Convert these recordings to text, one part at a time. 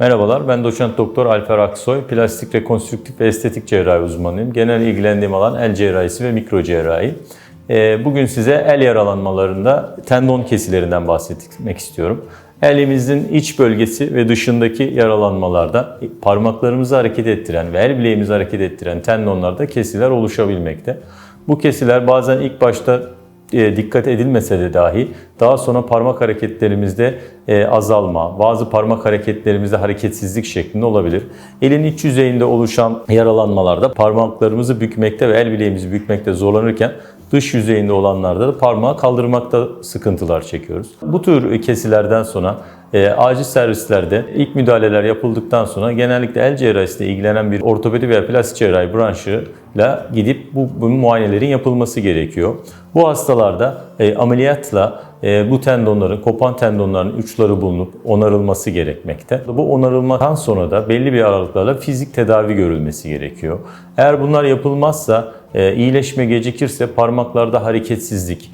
Merhabalar, ben doçent doktor Alper Aksoy. Plastik rekonstrüktif ve estetik cerrahi uzmanıyım. Genel ilgilendiğim alan el cerrahisi ve mikro cerrahi. Ee, Bugün size el yaralanmalarında tendon kesilerinden bahsetmek istiyorum. Elimizin iç bölgesi ve dışındaki yaralanmalarda parmaklarımızı hareket ettiren ve el bileğimizi hareket ettiren tendonlarda kesiler oluşabilmekte. Bu kesiler bazen ilk başta dikkat edilmese de dahi daha sonra parmak hareketlerimizde e, azalma, bazı parmak hareketlerimizde hareketsizlik şeklinde olabilir. Elin iç yüzeyinde oluşan yaralanmalarda parmaklarımızı bükmekte ve el bileğimizi bükmekte zorlanırken dış yüzeyinde olanlarda da parmağı kaldırmakta sıkıntılar çekiyoruz. Bu tür kesilerden sonra e, acil servislerde ilk müdahaleler yapıldıktan sonra genellikle el cerrahisiyle ilgilenen bir ortopedi veya plastik cerrahi branşıyla gidip bu, bu muayenelerin yapılması gerekiyor. Bu hastalarda e, ameliyatla e, bu tendonların, kopan tendonların uçları bulunup onarılması gerekmekte. Bu onarılmadan sonra da belli bir aralıklarla fizik tedavi görülmesi gerekiyor. Eğer bunlar yapılmazsa, e, iyileşme gecikirse parmaklarda hareketsizlik,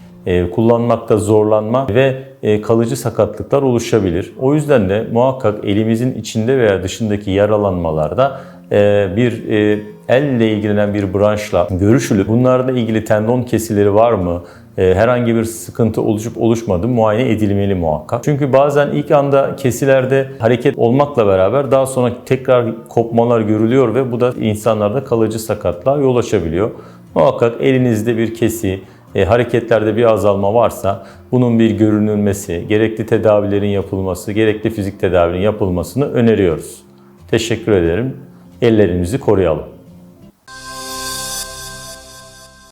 kullanmakta zorlanma ve e, kalıcı sakatlıklar oluşabilir. O yüzden de muhakkak elimizin içinde veya dışındaki yaralanmalarda e, bir e, elle ilgilenen bir branşla görüşülüp bunlarla ilgili tendon kesileri var mı, e, herhangi bir sıkıntı oluşup oluşmadı muayene edilmeli muhakkak. Çünkü bazen ilk anda kesilerde hareket olmakla beraber daha sonra tekrar kopmalar görülüyor ve bu da insanlarda kalıcı sakatlığa yol açabiliyor. Muhakkak elinizde bir kesi, e, hareketlerde bir azalma varsa bunun bir görünülmesi, gerekli tedavilerin yapılması, gerekli fizik tedavinin yapılmasını öneriyoruz. Teşekkür ederim. Ellerimizi koruyalım.